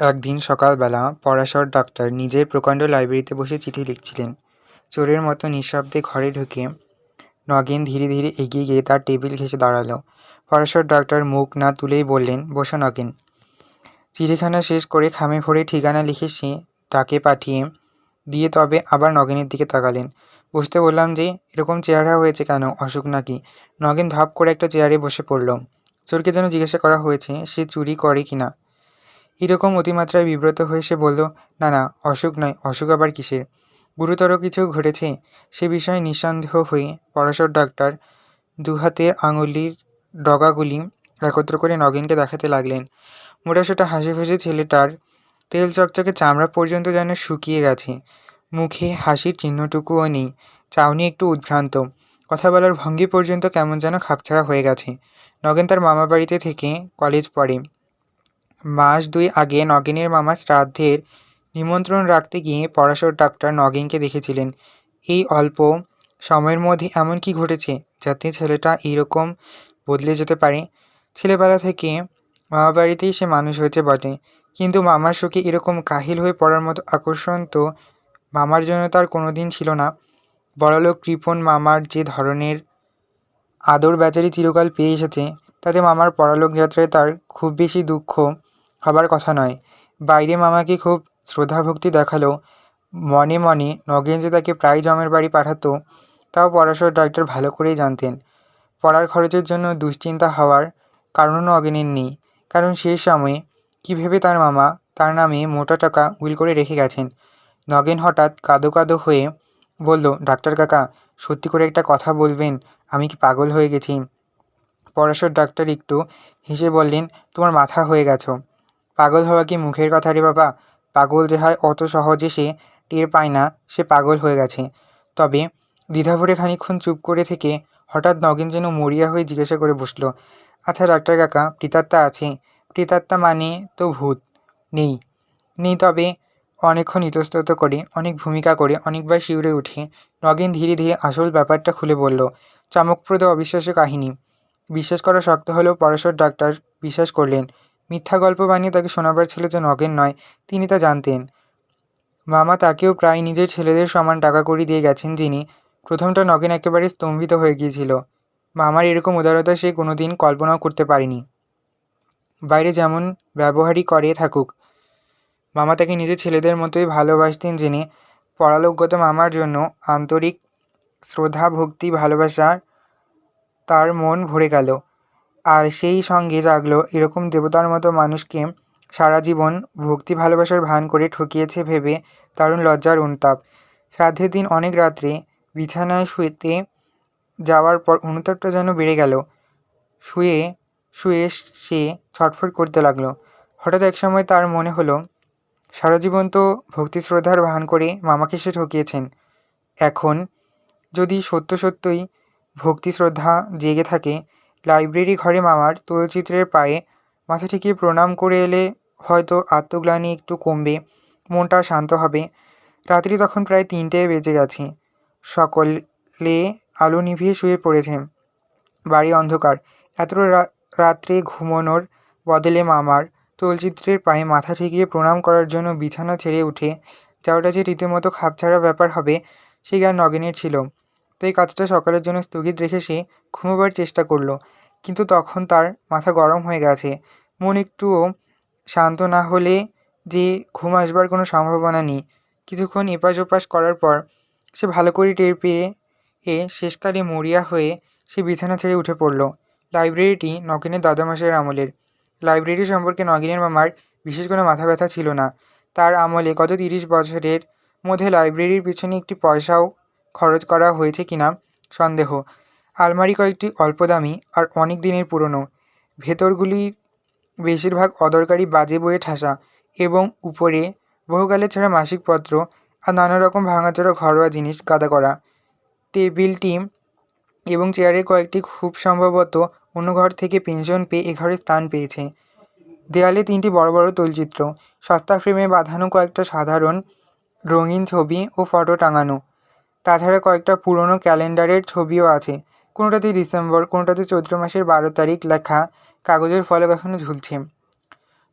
একদিন সকালবেলা পরাশর ডাক্তার নিজের প্রকাণ্ড লাইব্রেরিতে বসে চিঠি লিখছিলেন। চোরের মতো নিঃশব্দে ঘরে ঢুকে নগেন ধীরে ধীরে এগিয়ে গিয়ে তার টেবিল ঘেঁষে দাঁড়াল। পরাশর ডাক্তার মুখ না তুলেই বললেন, বসো নগেন। চিঠিখানা শেষ করে খামে ভরে ঠিকানা লিখে সে ডাকে পাঠিয়ে দিয়ে তবে আবার নগেনের দিকে তাকালেন। বসতে বললাম যে, এরকম চেহারা হয়েছে কেন? অসুখ নাকি? নগেন ধাপ করে একটা চেয়ারে বসে পড়ল। চোরকে যেন জিজ্ঞাসা করা হয়েছে, সে চুরি করে কিনা? এরকম অতিমাত্রায় বিব্রত হয়ে সে বলল, না না, অসুখ নয়, অসুখ আবার কিসের? গুরুতর কিছু ঘটেছে? সে বিষয়ে নিঃসন্দেহ হয়ে পরাশর ডাক্তার দুহাতের আঙুলির ডগাগুলি একত্র করে নগেনকে দেখাতে লাগলেন। মোটাসোটা হাসি খুশি ছেলেটার তেল চকচকে চামড়া পর্যন্ত যেন শুকিয়ে গেছে। মুখে হাসির চিহ্নটুকুও নেই চাউনি একটু উদ্ভ্রান্ত। কথা বলার ভঙ্গি পর্যন্ত কেমন যেন খাপছাড়া হয়ে গেছে। নগেন তার মামা বাড়িতে থেকে কলেজ পড়ে। মাস দুই আগে নগেনের মামা শ্রাদ্ধের নিমন্ত্রণ রাখতে গিয়ে পরাশর ডাক্তার নগেনকে দেখেছিলেন। এই অল্প সময়ের মধ্যে এমন কি ঘটেছে যাতে ছেলেটা এইরকম বদলে যেতে পারে? ছেলেবেলা থেকে মামা বাড়িতেই সে মানুষ হয়েছে বটে। কিন্তু মামার সুখে এরকম কাহিল হয়ে পড়ার মতো আকর্ষণ তো মামার জন্য তার কোনো দিন ছিল না। বড়লোক কৃপণ মামার যে ধরনের আদর বেচারি চিরকাল পেয়ে এসেছে, তাতে মামার পরলোক যাত্রায় তার খুব বেশি দুঃখ হবার কথা নয়। বাইরে মামাকে খুব শ্রদ্ধাভক্তি দেখাল। মনে মনে নগেন যে তাকে প্রায় জমের বাড়ি পাঠাতো, তাও পরাশর ডাক্তার ভালো করেই জানতেন। পড়ার খরচের জন্য দুশ্চিন্তা হওয়ার কারণও নগেনের নেই। কারণ সেই সময়ে কী ভেবে তার মামা তার নামে মোটা টাকা উইল করে রেখে গেছেন? নগেন হঠাৎ কাঁদো কাঁদো হয়ে বলল, ডাক্তার কাকা, সত্যি করে একটা কথা বলবেন, আমি কি পাগল হয়ে গেছি? পরাশর ডাক্তার একটু হেসে বললেন, তোমার মাথা হয়ে গেছো। পাগল হওয়া কি মুখের কথা রে বাবা? পাগল যে হয় অত সহজে সে টের পায় না, সে পাগল হয়ে গেছে। তবে দ্বিধাভরে খানিক্ষণ চুপ করে থেকে হঠাৎ নগেন যেন মরিয়া হয়ে জিজ্ঞাসা করে বসল আচ্ছা ডাক্তার কাকা, প্রিতাত্মা আছে। প্রিতাত্মা মানে তো ভূত। নেই। নেই তবে অনেকক্ষণ ইতস্তত করে, অনেক ভূমিকা করে, অনেকবার শিউরে উঠে নগেন ধীরে ধীরে আসল ব্যাপারটা খুলে বলল, চমকপ্রদ অবিশ্বাস্য কাহিনী। বিশ্বাস করা শক্ত হলেও পরশর ডাক্তার বিশ্বাস করলেন। মিথ্যা গল্প বানিয়ে তাকে শোনাবার ছেলে যে নগেন নয়, তিনি তা জানতেন। মামা তাকেও প্রায় নিজের ছেলেদের সমান টাকা কড়ি দিয়ে গেছেন যিনি। প্রথমটা নগেন একেবারে স্তম্ভিত হয়ে গিয়েছিল। মামার এরকম উদারতা সে কোনোদিন কল্পনাও করতে পারেনি। বাইরে যেমন ব্যবহারই করে থাকুক। মামা তাকে নিজের ছেলেদের মতোই ভালোবাসতেন জেনে পরালোকগত মামার জন্য আন্তরিক শ্রদ্ধা ভক্তি ভালোবাসা তার মন ভরে গেল। আর সেই সঙ্গে জাগলো এরকম দেবতার মতো মানুষকে সারা জীবন ভক্তি ভালোবাসার ভান করে ঠকিয়েছে ভেবে দারুণ লজ্জার অনুতাপ শ্রাদ্ধের দিন অনেক রাত্রে বিছানায় শুয়েতে যাওয়ার পর অনুতাপটা যেন বেড়ে গেল। শুয়ে শুয়ে সে ছটফট করতে লাগল। হঠাৎ এক সময় তার মনে হলো, সারা জীবন তো ভক্তি শ্রদ্ধার ভান করে মামাকে সে ঠকিয়েছেন। এখন যদি সত্য সত্যই ভক্তি শ্রদ্ধা জেগে থাকে লাইব্রেরি ঘরে মামার তৈলচিত্রের পায়ে মাথা ঠেকিয়ে প্রণাম করে এলে হয়তো আত্মগ্লানি একটু কমবে, মনটা শান্ত হবে। রাত্রি তখন প্রায় তিনটে বেজে গেছে। সকলে আলো নিভিয়ে শুয়ে পড়েছে। বাড়ি অন্ধকার। এত রাত্রে ঘুমোনোর বদলে মামার তৈলচিত্রের পায়ে মাথা ঠেকিয়ে প্রণাম করার জন্য বিছানা ছেড়ে উঠে, যাওয়াটা যে রীতিমতো খাপছাড়া ব্যাপার হবে, সে জ্ঞান নগেনের ছিল। তাই কাজটা সকালের জন্য স্থগিত রেখে সে ঘুমোবার চেষ্টা করল। কিন্তু তখন তার মাথা গরম হয়ে গেছে। মন একটুও শান্ত না হলে যে ঘুম আসবার কোনো সম্ভাবনা নেই। কিছুক্ষণ এপাশ ওপাশ করার পর সে ভালো করে টের পেয়ে এ শেষকালে মরিয়া হয়ে সে বিছানা ছেড়ে উঠে পড়ল। লাইব্রেরিটি নগেনের দাদামশাইয়ের আমলের। লাইব্রেরি সম্পর্কে নগিনের মামার বিশেষ কোনো মাথা ব্যথা ছিল না। তার আমলে গত তিরিশ বছরের মধ্যে লাইব্রেরির পিছনে একটি পয়সাও খরচ করা হয়েছে কিনা সন্দেহ। আলমারি কয়েকটি অল্প দামি আর অনেক দিনের পুরনো। ভেতরগুলির বেশিরভাগ অদরকারি বাজে বইয়ে ঠাসা এবং উপরে বহুকালের ছাড়া মাসিকপত্র আর নানা রকম ভাঙাচোরা ঘরোয়া জিনিস গাদা করা। টেবিলটি এবং চেয়ারের কয়েকটি খুব সম্ভবত অন্য ঘর থেকে পেনশন পেয়ে এ ঘরে স্থান পেয়েছে। দেয়ালে তিনটি বড় বড় তৈলচিত্র, সস্তা ফ্রেমে বাঁধানো কয়েকটা সাধারণ রঙিন ছবি ও ফটো টাঙানো। তাছাড়া কয়েকটা পুরনো ক্যালেন্ডারের ছবিও আছে। কোনোটাতে ডিসেম্বর, কোনোটাতে চৈত্র মাসের বারো তারিখ লেখা কাগজের ফলক এখনও ঝুলছে।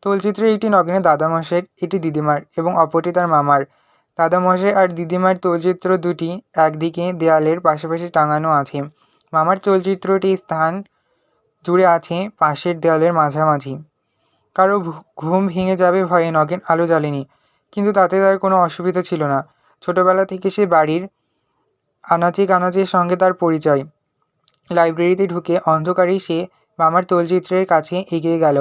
তোলচিত্রে একটি নগেনের দাদামশাইয়ের এটি দিদিমার এবং অপরটি তার মামার। দাদামশাই আর দিদিমার তোলচিত্র দুটি একদিকে দেয়ালের পাশাপাশি টাঙানো আছে। মামার চলচ্চিত্রটি স্থান জুড়ে আছে পাশের দেয়ালের মাঝামাঝি। কারও ঘুম ভেঙে যাবে ভয়ে নগেন আলো জ্বালেনি, কিন্তু তাতে তার কোনো অসুবিধা ছিল না। ছোটবেলা থেকে সে বাড়ির আনাচে কানাচের সঙ্গে তার পরিচয়। লাইব্রেরিতে ঢুকে অন্ধকারেই সে মামার তোলচিত্রের কাছে এগিয়ে গেল।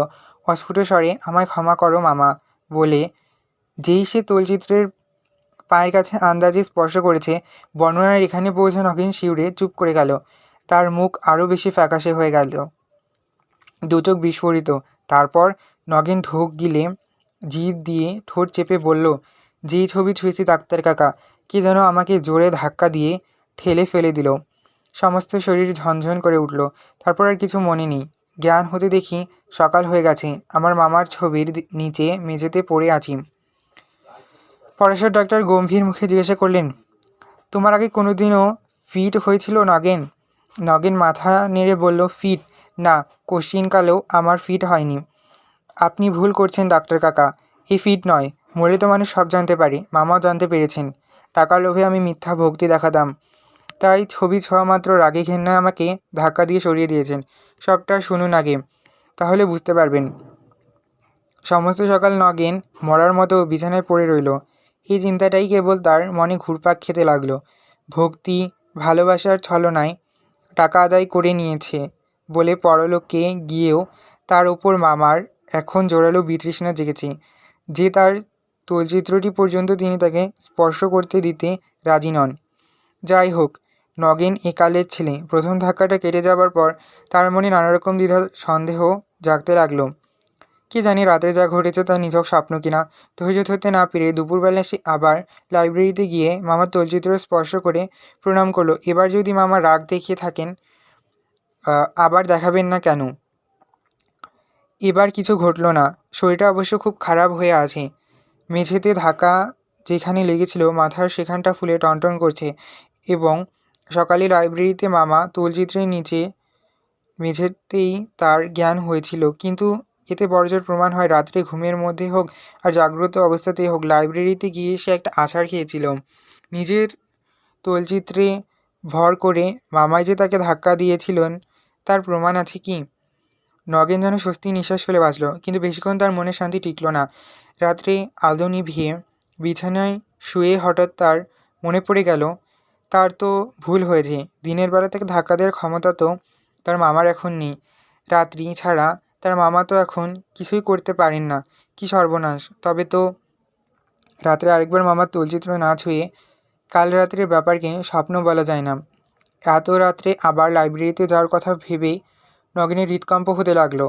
অস্ফুট স্বরে, আমায় ক্ষমা করো মামা, বলে যেই সে তোলচিত্রের পায়ের কাছে আন্দাজে স্পর্শ করেছে। বর্ণনার এখানে পৌঁছে নগেন শিউরে চুপ করে গেল। তার মুখ আরও বেশি ফ্যাকাশে হয়ে গেল। দু চোখ বিস্ফোরিত। তারপর নগেন ঢোক গিলে জিভ দিয়ে ঠোঁট চেপে বলল যেই ছবি ছুঁয়েছি ডাক্তার কাকা। কে যেন আমাকে জোরে ধাক্কা দিয়ে ঠেলে ফেলে দিল। সমস্ত শরীর ঝনঝন করে উঠল। তারপর আর কিছু মনে নেই। জ্ঞান হতে দেখি সকাল হয়ে গেছে। আমার মামার ছবির নিচে মেঝেতে পড়ে আছি। পরেশ্বর ডাক্তার গম্ভীর মুখে জিজ্ঞাসা করলেন, তোমার আগে কোনো দিনও ফিট হয়েছিল নগেন? নগেন মাথা নেড়ে বলল, ফিট? না, কোশ্চিনকালেও আমার ফিট হয়নি। আপনি ভুল করছেন ডাক্তার কাকা। এ ফিট নয়। মরে তো মানুষ সব জানতে পারে, মামাও জানতে পেরেছেন। টাকার লোভে আমি মিথ্যা ভক্তি দেখাতাম। তাই ছবি ছোঁয়া মাত্র রাগে ঘেন্না আমাকে ধাক্কা দিয়ে সরিয়ে দিয়েছেন। সবটা শুনুন আগে, তাহলে বুঝতে পারবেন। সমস্ত সকাল নগেন মরার মতো বিছানায় পড়ে রইল। এই চিন্তাটাই কেবল তার মনে ঘুরপাক খেতে লাগল। ভক্তি, ভালোবাসার ছলনায় টাকা আদায় করে নিয়েছে বলে পরলোকে গিয়েও তার ওপর মামার এখন জোরালো বিতৃষ্ণা জেগেছে। যে তার তোলচিত্রটি পর্যন্ত তিনি তাকে স্পর্শ করতে দিতে রাজি নন। যাই হোক, নগেন একালের ছেলে। প্রথম ধাক্কাটা কেটে যাবার পর তার মনে নানারকম দ্বিধা, সন্দেহ জাগতে লাগল। কে জানি রাতে যা ঘটেছে তা নিজক স্বপ্ন কিনা। ধৈর্য ধরতে না পেরে দুপুরবেলা সে আবার লাইব্রেরিতে গিয়ে মামার তোলচিত্র স্পর্শ করে প্রণাম করল। এবার যদি মামা রাগ দেখিয়ে থাকেন আবার দেখাবেন না কেন? এবার কিছু ঘটল না। শরীরটা অবশ্য খুব খারাপ হয়ে আছে। মেঝেতে ধাক্কা যেখানে লেগেছিল, মাথার সেখানটা ফুলে টনটন করছে এবং সকালে লাইব্রেরিতে মামা তোলচিত্রের নিচে মেঝেতেই তার জ্ঞান হয়েছিল। কিন্তু এতে বড়জোর প্রমাণ হয়, রাত্রে ঘুমের মধ্যে হোক আর জাগ্রত অবস্থাতেই হোক, লাইব্রেরিতে গিয়ে সে একটা আছাড় খেয়েছিল। নিজের তোলচিত্রে ভর করে মামাই যে তাকে ধাক্কা দিয়েছিলেন, তার প্রমাণ আছে কি? নগেন যেন স্বস্তি নিঃশ্বাস ফেলে বাঁচল, কিন্তু বেশিক্ষণ তার মনে শান্তি টিকল না। রাত্রে আলো নিভিয়ে বিছানায় শুয়ে হঠাৎ তার মনে পড়ে গেল, তার তো ভুল হয়েছে। দিনের বেলা থেকে ধাক্কা দেওয়ার ক্ষমতা তো তার মামার এখন নেই। রাত্রি ছাড়া তার মামা তো এখন কিছুই করতে পারেন না, কি সর্বনাশ। তবে তো রাত্রে আরেকবার মামার তোলচিত্র না ছুঁয়ে কাল রাত্রের ব্যাপারকে স্বপ্ন বলা যায় না। এত রাত্রে আবার লাইব্রেরিতে যাওয়ার কথা ভেবেই নগেনের হৃদকম্প হতে লাগল।